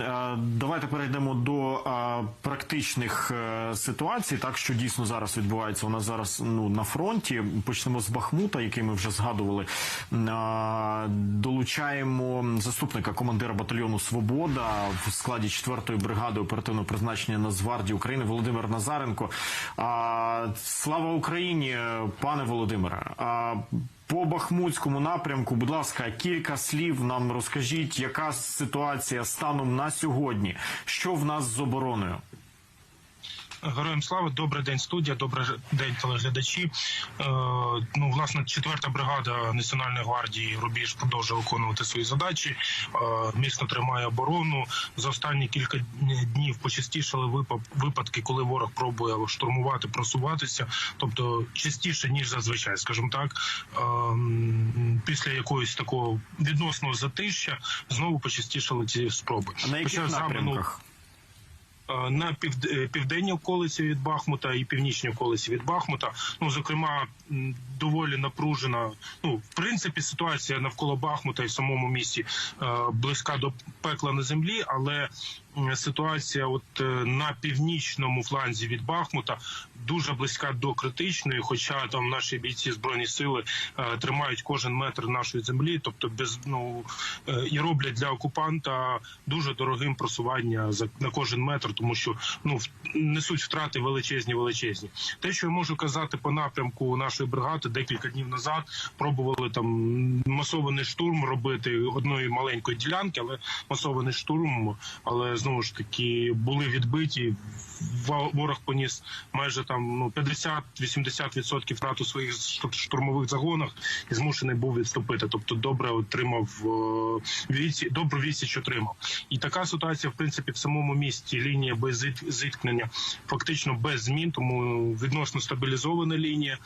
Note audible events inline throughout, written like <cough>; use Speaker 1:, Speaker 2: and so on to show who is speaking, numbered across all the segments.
Speaker 1: Е, Давайте перейдемо до е, практичних е, ситуацій. Так що дійсно зараз відбувається у нас зараз ну на фронті. Почнемо з Бахмута, який ми вже згадували. Долучаємо заступника командира батальйону Свобода в складі 4-ї бригади оперативного призначення Нацгвардії України Володимир Назаренко. Слава Україні, пане Володимире. По Бахмутському напрямку, будь ласка, кілька слів нам розкажіть, яка ситуація станом на сьогодні? Що в нас з обороною?
Speaker 2: Героям слави, добрий день, студія, добрий день, телеглядачі. Е, ну, власне, четверта бригада Національної гвардії Рубіж продовжує виконувати свої задачі. Е, міцно тримає оборону. За останні кілька днів почастішали випа- випадки, коли ворог пробує штурмувати, просуватися, тобто частіше ніж зазвичай, скажімо так. Е, після якогось такого відносного затища знову почастішали ці спроби.
Speaker 1: А на яких
Speaker 2: ну,
Speaker 1: напрямках?
Speaker 2: Е, на е, південній околиці від Бахмута і північній околиці від Бахмута. Ну зокрема, доволі напружена. Ну, в принципі, ситуація навколо Бахмута і в самому місті е, близька до пекла на землі, але ситуація, от на північному фланзі від Бахмута, дуже близька до критичної. Хоча там наші бійці збройні сили тримають кожен метр нашої землі, тобто без ну і роблять для окупанта дуже дорогим просування за на кожен метр, тому що ну несуть втрати величезні, величезні. Те, що я можу казати по напрямку нашої бригади, декілька днів назад пробували там масований штурм робити одної маленької ділянки, але масований штурм, але знову ж таки були відбиті. Ворог поніс майже там ну 50-80% втрат у своїх штур- штурмових загонах і змушений був відступити. Тобто добре отримав е, віці, добру відсіч отримав. І така ситуація, в принципі, в самому місті лінія без зіткнення фактично без змін, тому відносно стабілізована лінія.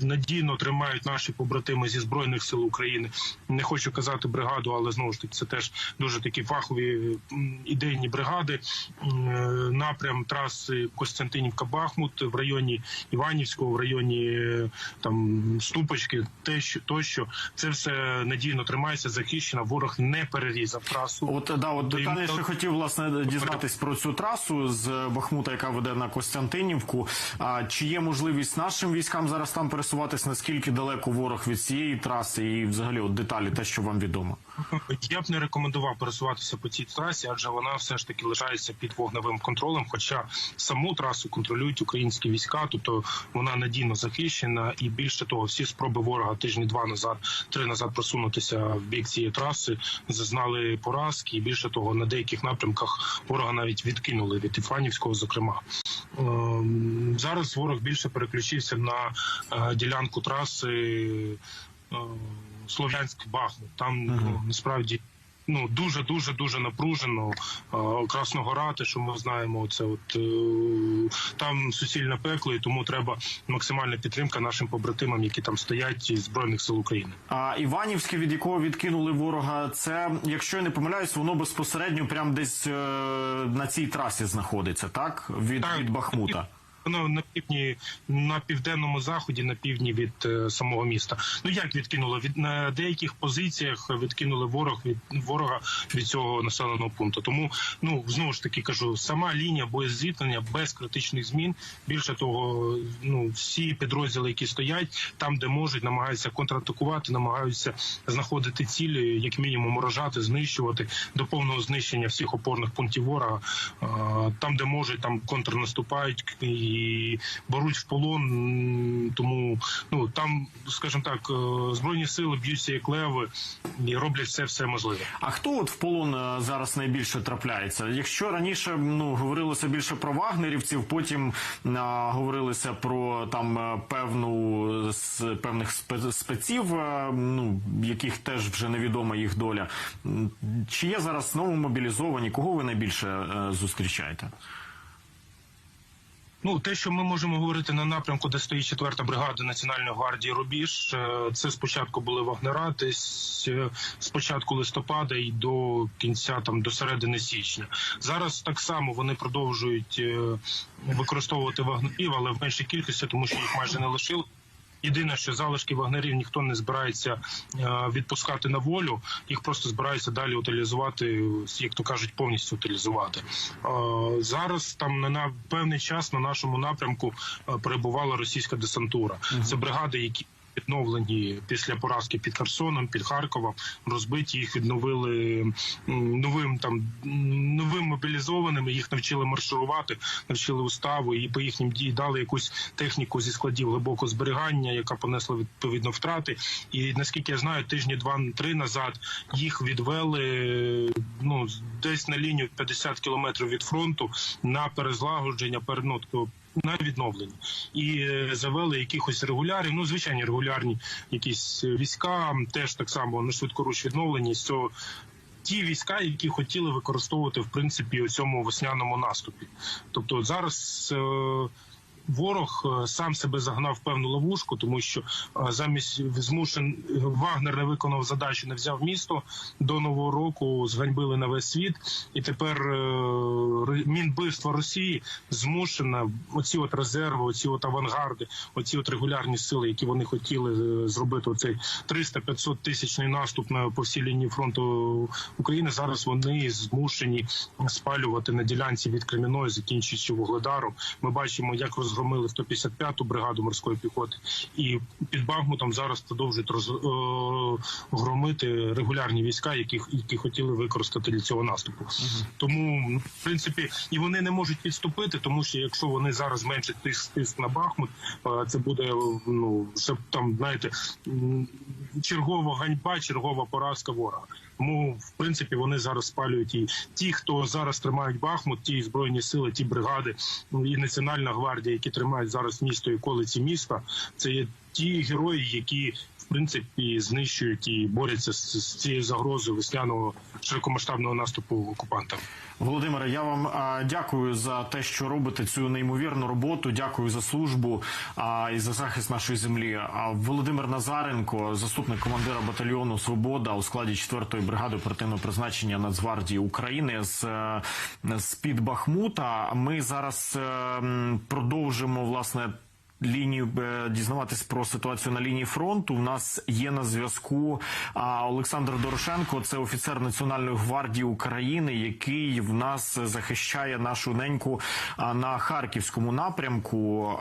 Speaker 2: Надійно тримають наші побратими зі збройних сил України. Не хочу казати бригаду, але знову ж таки це теж дуже такі фахові ідейні бригади. Е, Напрям траси Костянтинівка Бахмут в районі Іванівського, в районі е, там Ступочки, те, що тощо це все надійно тримається, захищено. Ворог не перерізав трасу.
Speaker 1: От да, от
Speaker 2: йому-
Speaker 1: детальніше хотів власне дізнатись про цю трасу з Бахмута, яка веде на Костянтинівку. А чи є можливість нашим військам зараз там пересуватись? Наскільки далеко ворог від цієї траси, і взагалі от деталі, те, що вам відомо? <laughs>
Speaker 2: Я б не рекомендував пересуватися по цій трасі, адже вона все ж таки лишається під вогневим контролем. Хоча саму трасу контролюють українські війська, тобто вона надійно захищена, і більше того, всі спроби ворога тижні два назад, три назад просунутися в бік цієї траси, зазнали поразки. І більше того, на деяких напрямках ворога навіть відкинули від Іфанівського, зокрема. Ем, Зараз ворог більше переключився на е, ділянку траси. Слов'янськ Бахмут. Там ну, насправді ну дуже дуже дуже напружено. Красногора, те, що ми знаємо, це от е, там суцільне пекло, і тому треба максимальна підтримка нашим побратимам, які там стоять із збройних сил України.
Speaker 1: А Іванівське, від якого відкинули ворога, це, якщо я не помиляюсь, воно безпосередньо прямо десь е, на цій трасі знаходиться, так? Від,
Speaker 2: Так.
Speaker 1: від Бахмута.
Speaker 2: Воно на півдні, на південному заході, на півдні від е, самого міста. Ну як відкинуло? Від на деяких позиціях відкинули ворог від ворога від цього населеного пункту. Тому ну знову ж таки кажу, сама лінія боєзіткнення без критичних змін. Більше того, ну всі підрозділи, які стоять там, де можуть, намагаються контратакувати, намагаються знаходити цілі, як мінімум уражати, знищувати до повного знищення всіх опорних пунктів ворога. Е, Там, де можуть, там контрнаступають і беруть в полон. Тому ну там, скажімо так, е, збройні сили б'ються як леви і роблять все, все можливе.
Speaker 1: А хто от в полон е, зараз найбільше трапляється? Якщо раніше ну говорилося більше про вагнерівців, потім а, говорилося про там е, певну з певних спе- спеців, е, ну яких теж вже невідома їх доля. Чи є зараз знову мобілізовані? Кого ви найбільше е, зустрічаєте?
Speaker 2: Ну, те, що ми можемо говорити на напрямку, де стоїть четверта бригада Національної гвардії Рубіж, е, це спочатку були вагнера, десь е, з листопада і до кінця там до середини січня. Зараз так само вони продовжують е, використовувати вагнерів, але в меншій кількості, тому що їх майже не лишили. Єдине, що залишки вагнерів ніхто не збирається е, відпускати на волю, їх просто збираються далі утилізувати, як то кажуть, повністю утилізувати. Е, Зараз там на, певний час на нашому напрямку е, перебувала російська десантура. Це бригади, які відновлені після поразки під Херсоном, під Харковом, розбиті їх відновили новим там новим мобілізованими. Їх навчили марширувати, навчили уставу і по їхнім дії дали якусь техніку зі складів глибокого зберігання, яка понесла відповідно втрати. І наскільки я знаю, тижні два-три назад їх відвели ну десь на лінію 50 кілометрів від фронту на перезлагодження, пер- ну, тобто на відновлення і е, завели якихось регулярів, ну звичайні регулярні якісь е, війська, теж так само на швидкоруч відновлені з. Ті війська, які хотіли використовувати в принципі у цьому весняному наступі. Тобто зараз е, ворог е, сам себе загнав в певну ловушку, тому що е, замість змушен Вагнер не виконав задачу, не взяв місто до нового року, зганьбили на весь світ, і тепер е, Мінбивство Росії змушена оці от резерви, оці от авангарди, оці от регулярні сили, які вони хотіли зробити оцей 300-500 тисячний наступ на по всій лінії фронту України. Зараз вони змушені спалювати на ділянці від Креміної, закінчуючи вугледаром. Ми бачимо, як розгромили 155-ту бригаду морської піхоти, і під Бахмутом зараз продовжують роз, е, громити регулярні війська, які, які хотіли використати для цього наступу. Тому, ну, в принципі, і вони не можуть підступити, тому що якщо вони зараз зменшать тиск, тиск на Бахмут, е, це буде ну це там, знаєте, чергова ганьба, чергова поразка ворога. Тому, в принципі, вони зараз спалюють і ті, хто зараз тримають Бахмут, ті збройні сили, ті бригади ну, і Національна гвардія, які тримають зараз місто і колиці міста. Це є ті герої, які принципі знищують і борються з, з цією загрозою весняного широкомасштабного наступу окупанта.
Speaker 1: Володимире, я вам а, дякую за те, що робите цю неймовірну роботу. Дякую за службу а, і за захист нашої землі. А Володимир Назаренко, заступник командира батальйону Свобода у складі 4-ї бригади оперативного призначення Нацгвардії України з, з під Бахмута. Ми зараз е, продовжимо власне. Лінію е, дізнаватись про ситуацію на лінії фронту. У нас є на зв'язку Олександр Дорошенко, це офіцер Національної гвардії України, який в нас захищає нашу неньку на харківському напрямку.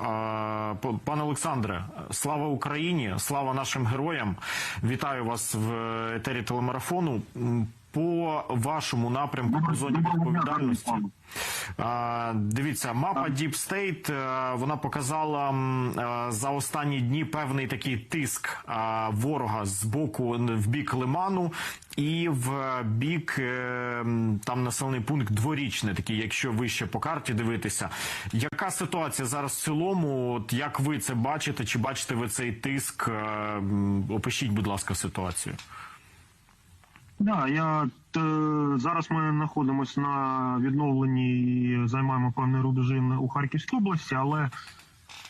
Speaker 1: Пане Олександре, слава Україні! Слава нашим героям! Вітаю вас в етері телемарафону. По вашому напрямку по зоні відповідальності. Дивіться, мапа Deep State, е, вона показала е, за останні дні певний такий тиск ворога з боку в бік Лиману і в бік е, там населений пункт дворічний, такий, якщо вище по карті дивитися. Яка ситуація зараз в цілому? От як ви це бачите? Чи бачите ви цей тиск? Е, Опишіть, будь ласка, ситуацію.
Speaker 3: Да, я т, зараз ми знаходимося на відновленні і займаємо певний рубежі у Харківській області, але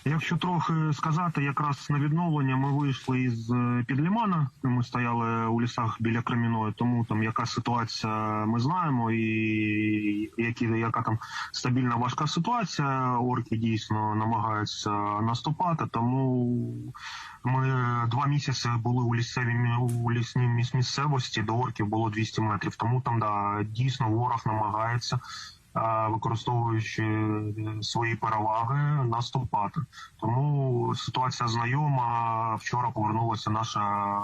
Speaker 3: якщо трохи сказати, якраз на відновлення ми вийшли із е, під Лімана. Ми стояли у лісах біля Креміної, тому там яка ситуація ми знаємо, і які яка там стабільна важка ситуація. Орки дійсно намагаються наступати, тому ми два місяці були у лісевій у лісній міс- місцевості, до орків було 200 метрів. Тому там да дійсно ворог намагається, використовуючи е, свої переваги, наступати. Тому ситуація знайома. Вчора повернулася наша.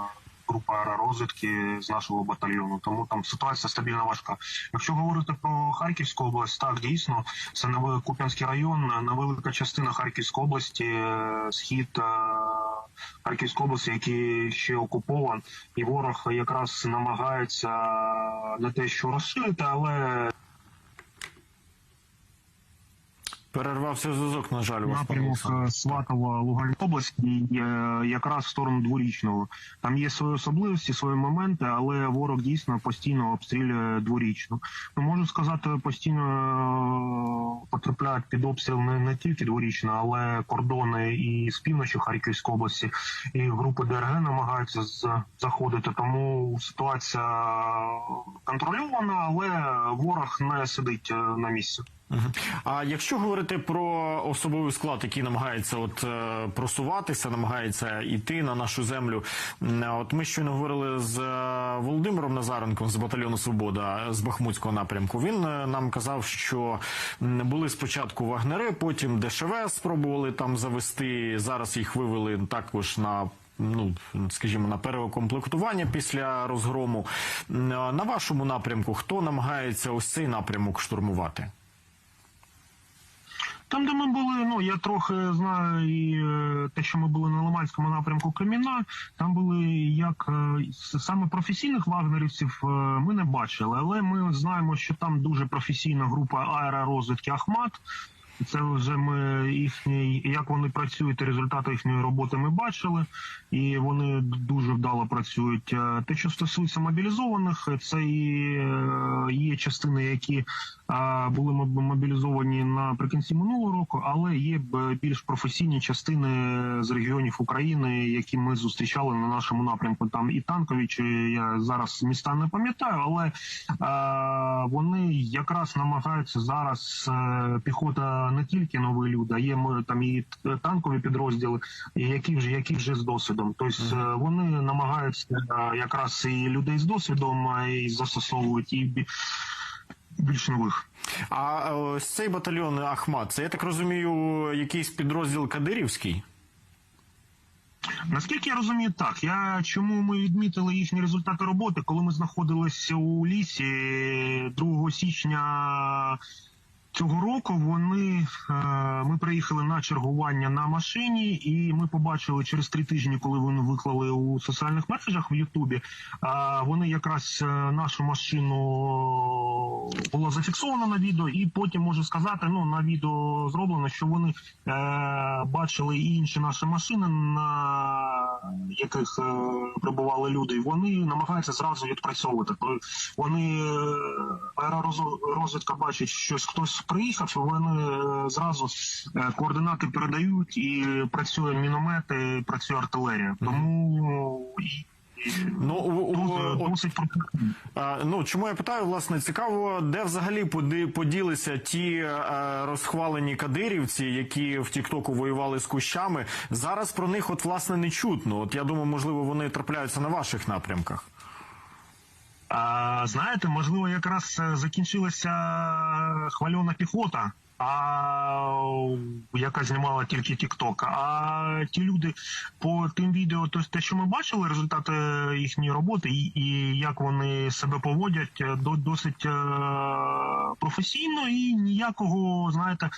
Speaker 3: Група аеророзвідки з нашого батальйону, тому там ситуація стабільно важка. Якщо говорити про Харківську область, так дійсно це Новий Куп'янський район, невелика частина Харківської області, е, схід е, Харківської області, який ще окупован, і ворог якраз намагається не те, що розширити, але
Speaker 1: Перервався зв'язок, на жаль, у вас
Speaker 3: напрямок е, Сватова Луганської області е, якраз в сторону дворічного. Там є свої особливості, свої моменти, але ворог дійсно постійно обстрілює дворічну. Ну можу сказати, постійно е, потрапляють під обстріл не, не тільки дворічна, але кордони і з півночі Харківської області, і групи ДРГ намагаються заходити. Тому ситуація контрольована, але ворог не сидить на місці.
Speaker 1: А якщо говорити про особовий склад, який намагається от е, просуватися, намагається йти на нашу землю, от ми щойно говорили з е, Володимиром Назаренком з батальйону Свобода з Бахмутського напрямку. Він е, нам казав, що були спочатку вагнери, потім ДШВ спробували там завести. Зараз їх вивели також на. Ну, скажімо, на переукомплектування після розгрому. На вашому напрямку хто намагається ось цей напрямок штурмувати?
Speaker 3: Там, де ми були, ну я трохи знаю і е, те, що ми були на Лиманському напрямку Креміна, там були як е, саме професійних вагнерівців е, ми не бачили, але ми знаємо, що там дуже професійна група аеророзвідки Ахмат. Це вже ми їхні, як вони працюють, результати їхньої роботи ми бачили, і вони дуже вдало працюють. Те, що стосується мобілізованих, це і є частини, які були моб- мобілізовані наприкінці минулого року, але є більш професійні частини з регіонів України, які ми зустрічали на нашому напрямку. Там і танкові, чи я зараз міста не пам'ятаю, але вони якраз намагаються зараз е, піхота не тільки нові люди, а є ми там і танкові підрозділи, які вже які вже з досвідом. Тобто е, вони намагаються е, якраз і людей з досвідом і застосовують і більш нових.
Speaker 1: А е, ось цей батальйон Ахмат, це я так розумію, якийсь підрозділ Кадирівський?
Speaker 3: Наскільки я розумію, так я чому ми відмітили їхні результати роботи, коли ми знаходилися у лісі 2 січня цього року. Вони е, ми приїхали на чергування на машині, і ми побачили через три тижні, коли вони виклали у соціальних мережах в Ютубі. е, Вони якраз е, нашу машину було зафіксовано на відео, і потім можу сказати, ну на відео зроблено, що вони бачили і інші наші машини, на яких е, прибували люди. і Вони намагаються зразу відпрацьовувати. Вони е, аеророзвідка бачить, що хтось приїхав, і вони е, зразу координати передають і працює міномети, працює артилерія. Тому і
Speaker 1: Ну, у, у,
Speaker 3: досить
Speaker 1: е, ну чому я питаю, власне, цікаво, де взагалі поділися ті е, розхвалені кадирівці, які в Тіктоку воювали з кущами. Зараз про них, от власне, не чутно. От я думаю, можливо, вони трапляються на ваших напрямках.
Speaker 3: А, знаєте, можливо, якраз е, закінчилася хвальона піхота, а яка знімала тільки TikTok. А ті люди по тим відео, то те, що ми бачили, результати їхньої роботи, і, і як вони себе поводять, е, до, досить е, професійно і ніякого, знаєте,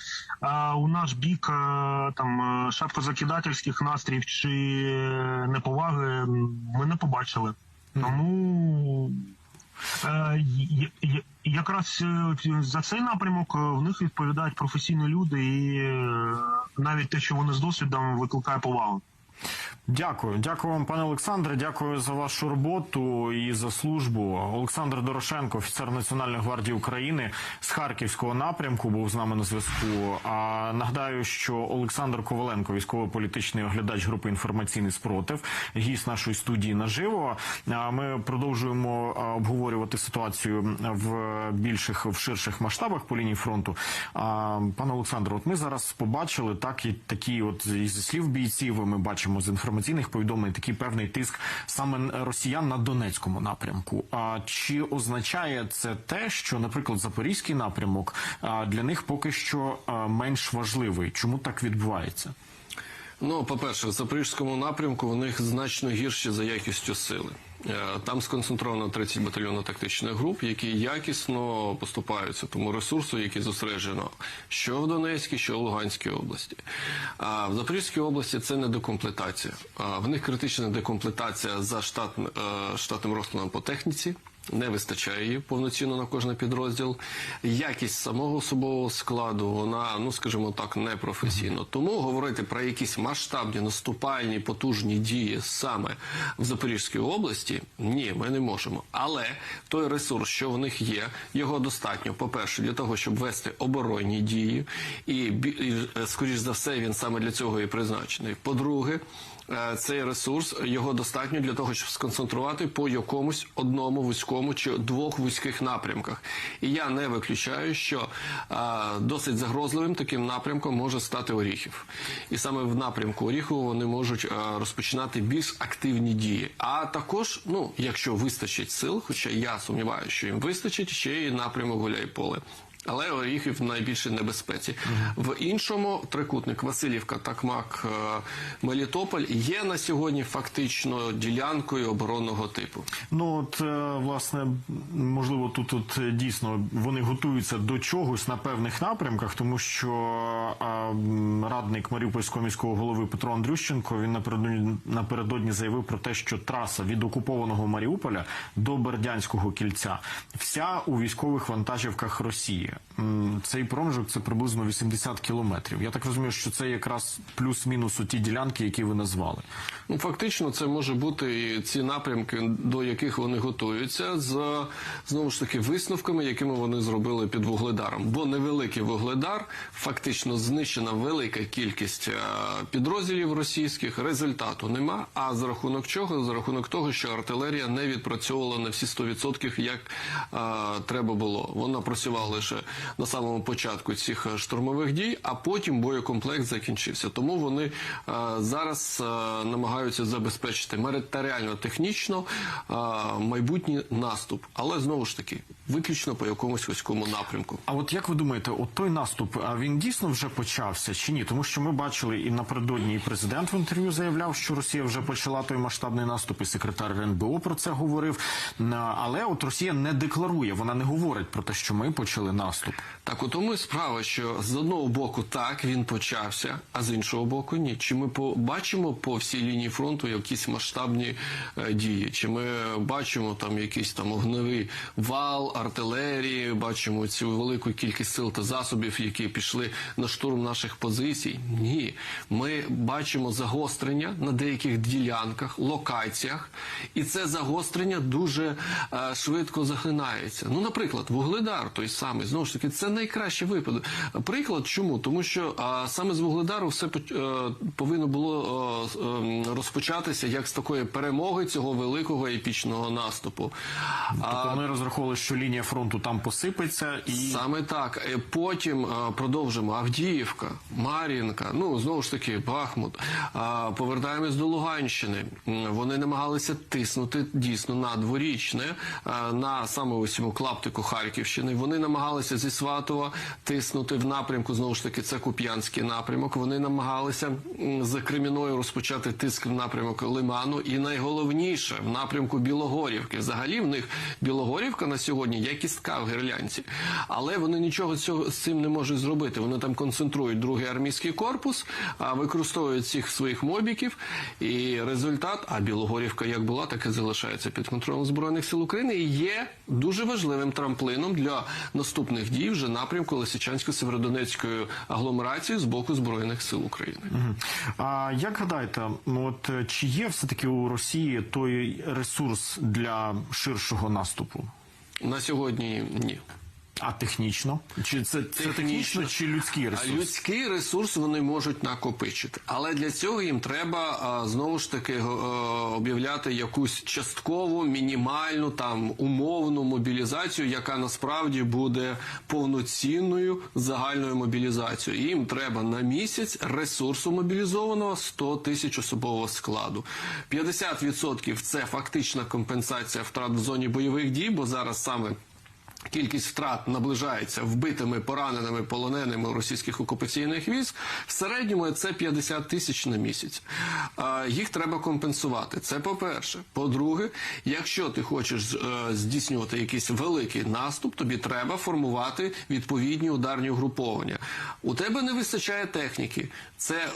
Speaker 3: е, у наш бік е, там е, шапкозакидательських настроїв чи неповаги ми не побачили. Тому е, якраз е, за цей напрямок е, в них відповідають професійні люди, і е, навіть те, що вони з досвідом, викликає повагу.
Speaker 1: Дякую, дякую вам, пане Олександре. Дякую за вашу роботу і за службу. Олександр Дорошенко, офіцер Національної гвардії України з Харківського напрямку, був з нами на зв'язку. А нагадаю, що Олександр Коваленко, військово-політичний оглядач групи інформаційний спротив, гість нашої студії наживо. Ми продовжуємо обговорювати ситуацію в більших в ширших масштабах по лінії фронту. Пане Олександре, от ми зараз побачили так і такі, от із слів бійців, ми бачимо з інформаційних повідомлень такий певний тиск саме росіян на Донецькому напрямку. А чи означає це те, що, наприклад, запорізький напрямок для них поки що менш важливий? Чому так відбувається?
Speaker 4: Ну, по-перше, в запорізькому напрямку у них значно гірші за якістю сили. Е, Там сконцентровано 30 батальйонно-тактичних груп, які якісно поступаються тому ресурсу, який зосереджено що в Донецькій, що в Луганській області. А в Запорізькій області це не декомплектація. В них критична декомплектація за штат, е, штатним розкладом по техніці. Не вистачає її повноцінно на кожний підрозділ. Якість самого особового складу, вона, ну скажімо так, не професійна. Тому говорити про якісь масштабні наступальні потужні дії саме в Запорізькій області, ні, ми не можемо. Але той ресурс, що в них є, його достатньо, по-перше, для того, щоб вести оборонні дії, і, і е, скоріш за все, він саме для цього і призначений. По-друге, е, цей ресурс його достатньо для того, щоб сконцентрувати по якомусь одному вузькому чи двох вузьких напрямках. І я не виключаю, що е, досить загрозливим таким напрямком може стати Оріхів. І саме в напрямку Оріхова вони можуть е, розпочинати більш активні дії. А також, ну, якщо вистачить сил, хоча я сумніваюся, що їм вистачить, ще і напрямок Гуляйполе. Але Оріхів в найбільшій небезпеці. В іншому трикутник Васильівка, Такмак, е, Мелітополь є на сьогодні фактично ділянкою оборонного типу.
Speaker 1: Ну от е, власне, можливо, тут, тут е, дійсно вони готуються до чогось на певних напрямках, тому що радник Маріупольського міського голови Петро Андрющенко він напередодні напередодні заявив про те, що траса від окупованого Маріуполя до Бердянського кільця вся у військових вантажівках Росії. Цей проміжок це приблизно 80 кілометрів. Я так розумію, що це якраз плюс-мінус у ті ділянки, які ви назвали.
Speaker 4: Ну, фактично, це може бути і ці напрямки, до яких вони готуються, з знову ж таки висновками, якими вони зробили під вугледаром. Бо невеликий вугледар, фактично знищена велика кількість е, підрозділів російських, результату нема. А за рахунок чого? За рахунок того, що артилерія не відпрацьовувала на всі 100%, як е, треба було. Вона працювала лише на самому початку цих е, штурмових дій, а потім боєкомплект закінчився. Тому вони е, зараз е, намагаються забезпечити матеріально-технічно е, майбутній наступ, але знову ж таки виключно по якомусь військовому напрямку.
Speaker 1: А от як ви думаєте, от той наступ, а він дійсно вже почався чи ні? Тому що ми бачили і напередодні і президент в інтерв'ю заявляв, що Росія вже почала той масштабний наступ, і секретар РНБО про це говорив. Але от Росія не декларує, вона не говорить про те, що ми почали наступ.
Speaker 4: Так, у тому і справа, що з одного боку так він почався, а з іншого боку ні. Чи ми побачимо по всій лінії фронту якісь масштабні е, дії? Чи ми бачимо там якийсь там огневий вал артилерії, бачимо цю велику кількість сил та засобів, які пішли на штурм наших позицій? Ні, ми бачимо загострення на деяких ділянках, локаціях, і це загострення дуже е, швидко захлинається. Ну, наприклад, вугледар той самий знову ж таки, це найкращий випадок. Приклад чому? Тому що а, саме з вугледару все е, повинно було е, ем, розпочатися як з такої перемоги цього великого епічного наступу.
Speaker 1: Тобто вони розраховували, що лінія фронту там посипеться, і
Speaker 4: Саме так. Е, Потім е, продовжимо Авдіївка, Мар'їнка, ну знову ж таки Бахмут. Повертаємось до Луганщини. Вони намагалися тиснути дійсно на дворічне, е, на саме ось цьому клаптику Харківщини. Вони намагалися зі Сватова тиснути в напрямку. Знову ж таки, це Куп'янський напрямок. Вони намагалися м, з Креміною розпочати тиск в напрямок Лиману. І найголовніше в напрямку Білогорівки. Взагалі в них Білогорівка на сьогодні є кістка в гірлянці, але вони нічого цього з цим не можуть зробити. Вони там концентрують другий армійський корпус, використовують цих своїх мобіків. І результат, а Білогорівка як була, так і залишається під контролем збройних сил України. І є дуже важливим трамплином для наступних дій вже напрямку Лисичансько-Северодонецької агломерації з боку збройних сил України.
Speaker 1: А як гадаєте, ну от чи є все таки у Росії той ресурс для ширшого наступу?
Speaker 4: На сьогодні ні.
Speaker 1: А технічно? Чи це, це технічно чи людський ресурс?
Speaker 4: людський ресурс вони можуть накопичити, але для цього їм треба знову ж таки е, об'являти якусь часткову, мінімальну там умовну мобілізацію, яка насправді буде повноцінною загальною мобілізацією. Їм треба на місяць ресурсу мобілізованого 100 тисяч особового складу. 50% – це фактична компенсація втрат в зоні бойових дій, бо зараз саме. Кількість втрат наближається вбитими, пораненими, полоненими російських окупаційних військ. В середньому це 50 тисяч на місяць. Їх треба компенсувати. Це по-перше. По-друге, якщо ти хочеш е, здійснювати якийсь великий наступ, тобі треба формувати відповідні ударні угруповання. У тебе не вистачає техніки. Це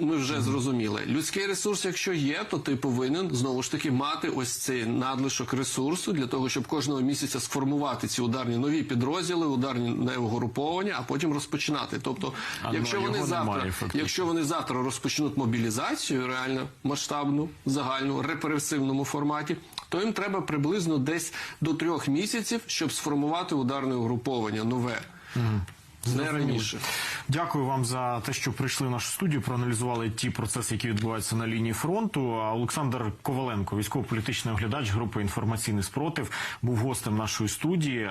Speaker 4: ми вже зрозуміли. Людський ресурс, якщо є, то ти повинен знову ж таки мати ось цей надлишок ресурсу для того, щоб кожного місяця сформувати ці ударні нові підрозділи, ударні неугруповання, а потім розпочинати. Тобто,
Speaker 1: А,
Speaker 4: якщо
Speaker 1: ну,
Speaker 4: вони
Speaker 1: його
Speaker 4: завтра,
Speaker 1: немає, фактично.
Speaker 4: якщо вони завтра розпочнуть мобілізацію, реально масштабну, загальну, репресивному форматі, то їм треба приблизно десь до трьох місяців, щоб сформувати ударне угруповання нове. Не раніше.
Speaker 1: Дякую вам за те, що прийшли в нашу студію. Проаналізували ті процеси, які відбуваються на лінії фронту. Олександр Коваленко, військово-політичний оглядач групи інформаційний спротив, був гостем нашої студії.